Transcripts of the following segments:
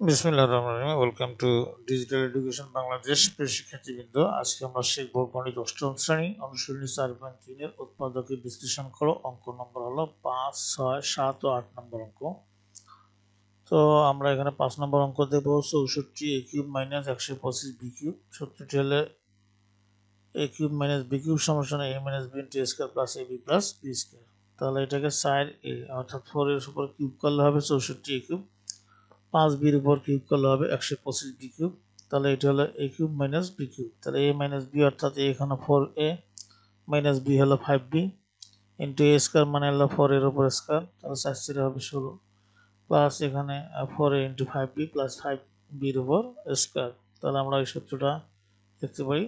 বিসমিল্লাহির রহমানির রহিম। Welcome to digital education Bangladesh শিক্ষার্থীবৃন্দ। আজকে আমরা শিখব গণিত অষ্টম শ্রেণি। অনুশীলনী চার পয়েন্ট তিনের উৎপাদকের বিশ্লেষণ করো। অঙ্ক নম্বর হলো পাঁচ, ছয়, সাত ও আট নম্বর অঙ্ক। তো আমরা এখানে পাঁচ নম্বর অঙ্ক দেবো। চৌষট্টি এ কিউব মাইনাস একশো পঁচিশ বি কিউব সত্তরটি হলে A cube minus B cube সমস্যা A minus B into square plus A B plus B square তাহলে এটাকে সাইড এ অর্থাৎ ফোর এর উপর কিউব করলে হবে চৌষট্টি এ কিউব পাঁচ বির উপর কিউব করলে হবে একশো পঁচিশ বি কিউব। তাহলে এটা হলো A cube minus B cube. তাহলে এ মাইনাস বি অর্থাৎ এখানে ফোর এ মাইনাস বি হলো five B into A square মানে হলো ফোর এর উপর স্কোয়ার। তাহলে চারশিরে হবে ষোলো। প্লাস এখানে four A into five B plus five বির উপর স্কোয়ার। তাহলে আমরা ওই সূত্রটা দেখতে পাই।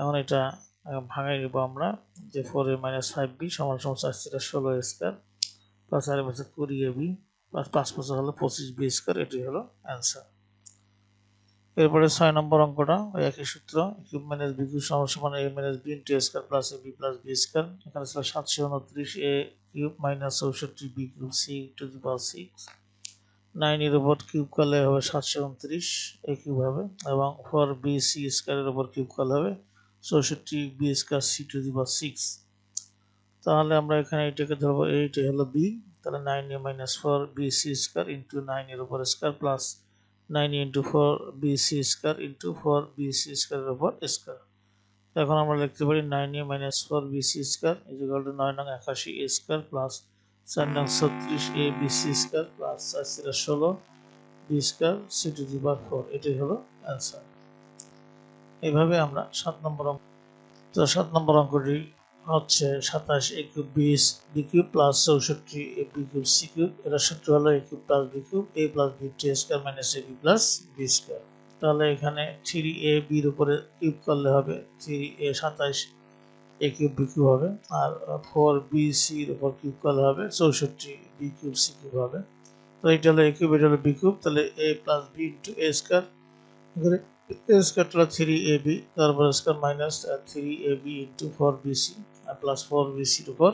এখন এটা ভাঙাই দেবো আমরা যে four A minus five B সমান সমান চারশিটা ষোলো স্কোয়ার। প্লাস আর বছর কুড়ি এ বি। পাঁচ বছর হলো পঁচিশ বি স্কোয়ার এটি হলো অ্যান্সার এরপরে ছয় নম্বর অঙ্কটা, ওই একই সূত্র কিউব মাইনাস বি কিউব সমান A minus B into square plus A B plus B square এখানে ছিল সাতশো উনত্রিশ এ কিউব মাইনাস চৌষট্টি B cube C to the power six নাইনের উপর কিউব করলে হবে সাতশো উনত্রিশ এ কিউব হবে, এবং ফোর বি সি স্কোয়ারের উপর কিউব করলে হবে চৌষট্টি B square C to the power six তাহলে আমরা এখানে এটাকে ধরবো, এইটা হলো বি তাহলে nine A minus four B C square into nine এর উপর square plus nine into four B C square into four B C স্কোয়ারের উপর স্কোয়ার এখন আমরা লিখতে পারি nine A minus four B C square equal to নয় নং একাশি এ স্কোয়ার প্লাস চার নং ছত্রিশ A B C square plus চার সিরা ষোলো B square C to the bar four এটাই হলো অ্যান্সার এইভাবে আমরা সাত নম্বর অঙ্ক তো সাত নম্বর অঙ্কটি হচ্ছে সাতাশ এ কিউব বিশ বি কিউব প্লাস চৌষট্টি A B cube C cube এটা সূত্র হলো A cube plus B cube A plus B T square minus A B plus B square. তাহলে এখানে থ্রি এ বির উপরে কিউব করলে হবে, থ্রি এ সাতাশ এ কিউব বি কিউব হবে, আর ফোর বি সির উপর কিউব করলে হবে, চৌষট্টি বি কিউব সি কিউব হবে। তো এটা হলো এ কিউব এটা হলো বি কিউব তাহলে A plus B into A square. এখানে এ স্কোয়ার হলো থ্রি এ বি, তারপর square minus three A B into four B C. Plus four B সির উপর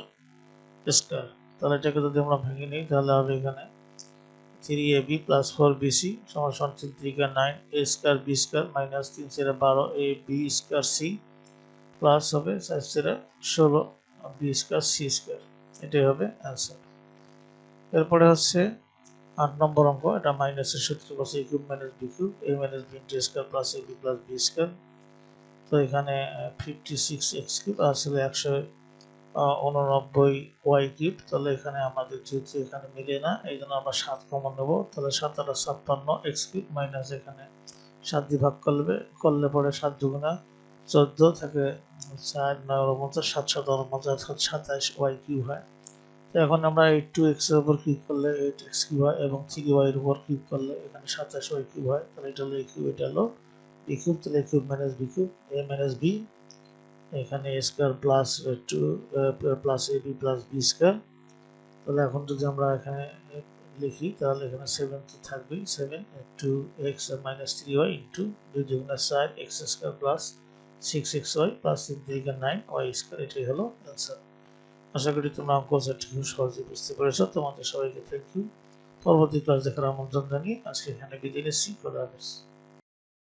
স্কোয়ার তাহলে এটাকে যদি আমরা ভেঙে নিই, তাহলে হবে এখানে three A B plus four B C সমান ত্রিকা nine A square B square minus তিন সেরা বারো A B square C plus হবে চার সেরা ষোলো বি স্কোয়ার সি স্কোয়ার এটাই হবে অ্যান্সার এরপরে হচ্ছে আট নম্বর অঙ্ক, এটা মাইনাসের সূত্র বসে cube minus B cube A minus B into square plus A B plus B square তো এখানে ফিফটি সিক্স এক্স কিউব আর ছিল একশো উননব্বই ওয়াই কিউব তাহলে এখানে আমাদের যেহেতু এখানে মিলে না এই জন্য আমরা সাত কমন নেব, তাহলে সাত আটা ছাপ্পান্ন এক্স কিউব মাইনাস এখানে সাত দিয়ে ভাগ করলে করলে পরে সাত দুগুণা চোদ্দ থাকে চার, নয়, উনপঞ্চাশ, সাত সাত, উনপঞ্চাশ সাতাশ ওয়াই কিউব হয়। তো এখন আমরা এইট টু এক্সের উপর কিউব করলে এইট এক্স কিউব হয় এবং থ্রি ওয়াই এর উপর কিউব করলে এখানে সাতাশ ওয়াই কিউব হয়, তাহলে এটা হলো এ কিউব এটা হলো বি কিউব তাহলে A cube minus B cube A minus B এখানে A square plus two plus A B plus B square তাহলে এখন যদি আমরা এখানে লিখি, তাহলে এখানে সেভেন তো থাকবেই seven two X minus three Y into দুই দুগুণা চার X square plus six X Y plus তিন তিরিকা নাইন ওয়াই স্কোয়ার এটাই হলো অ্যান্সার আশা করি তোমরা অঙ্ক সেটটি খুব সহজে বুঝতে পেরেছ। তোমাদের সবাইকে থ্যাংক ইউ পরবর্তী ক্লাস দেখার আমন্ত্রণ জানিয়ে আজকে এখানে বিদায় নিচ্ছি। খোদা হাফেজ।